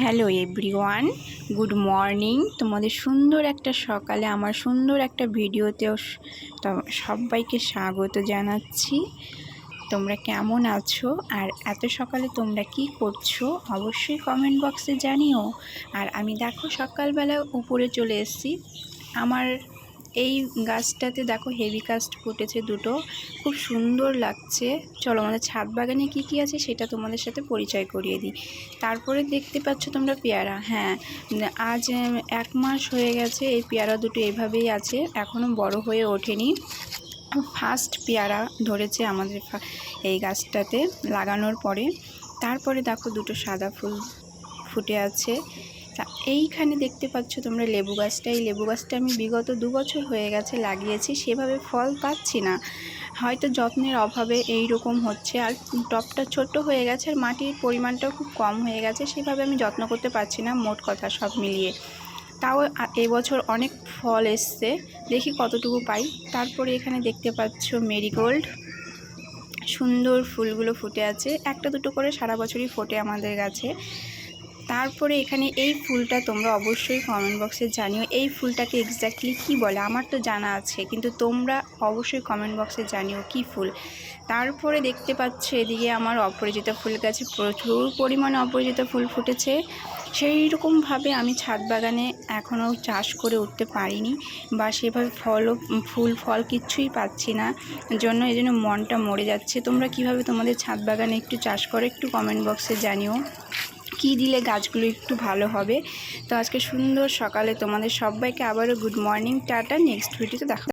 Hello everyone, good morning. তোমাদের সুন্দর একটা সকালে, আমার সুন্দর একটা ভিডিওতেও সবাইকে স্বাগত জানাচ্ছি। তোমরা কেমন আছো? আর এত সকালে তোমরা কি করছ? অবশ্যই কমেন্ট বক্সে জানিও। আর আমি দেখো সকালবেলা উপরে চলে এসেছি। আমার এই গাছটাতে দেখো হেভি কাস্ট ফুটেছে দুটো। খুব সুন্দর লাগছে। চলো আমাদের ছাদ বাগানে কি কি আছে সেটা তোমাদের সাথে পরিচয় করিয়ে দিই। তারপরে দেখতে পাচ্ছ তোমরা পেয়ারা। হ্যাঁ আজ এক মাস হয়ে গেছে এই পেয়ারা দুটো এভাবেই আছে এখনও বড় হয়ে ওঠেনি। ফার্স্ট পেয়ারা ধরেছে আমাদের এই গাছটাতে লাগানোর পরে। তারপরে দেখো দুটো সাদা ফুল ফুটে আছে। তা এইখানে দেখতে পাচ্ছ তোমরা লেবু গাছটা। এই লেবু গাছটা আমি বিগত দু বছর হয়ে গেছে লাগিয়েছি, সেভাবে ফল পাচ্ছি না। হয়তো যত্নের অভাবে এই রকম হচ্ছে। আর টবটা ছোট হয়ে গেছে আর মাটির পরিমাণটাও খুব কম হয়ে গেছে, সেভাবে আমি যত্ন করতে পারছি না মোট কথা সব মিলিয়ে। তাও এবছর অনেক ফল এসছে, দেখি কতটুকু পাই। তারপরে এখানে দেখতে পাচ্ছ মেরিগোল্ড। সুন্দর ফুলগুলো ফুটে আছে। একটা দুটো করে সারা বছরই ফোটে আমাদের গাছে। তারপরে এখানে এই ফুলটা তোমরা অবশ্যই কমেন্ট বক্সে জানিও। এই ফুলটাকে এক্স্যাক্টলি কি বলে? আমার তো জানা আছে, কিন্তু তোমরা অবশ্যই কমেন্ট বক্সে জানিও কি ফুল। তারপরে দেখতে পাচ্ছ এদিকে আমার অপরাজিতা ফুল গাছে প্রচুর পরিমাণে অপরাজিতা ফুল ফুটেছে। সেই রকমভাবে আমি ছাদ বাগানে এখনও চাষ করে উঠতে পারিনি বা সেভাবে ফলও, ফুল, ফল কিচ্ছুই পাচ্ছি না। জন্য এই জন্য মনটা মরে যাচ্ছে। তোমরা কীভাবে তোমাদের ছাদ বাগানে একটু চাষ করো একটু কমেন্ট বক্সে জানিও। কী দিলে গাছগুলো একটু ভালো হবে। তো আজকে সুন্দর সকালে তোমাদের সবাইকে আবারও গুড মর্নিং টাটা নেক্সট ভিডিওতে দেখা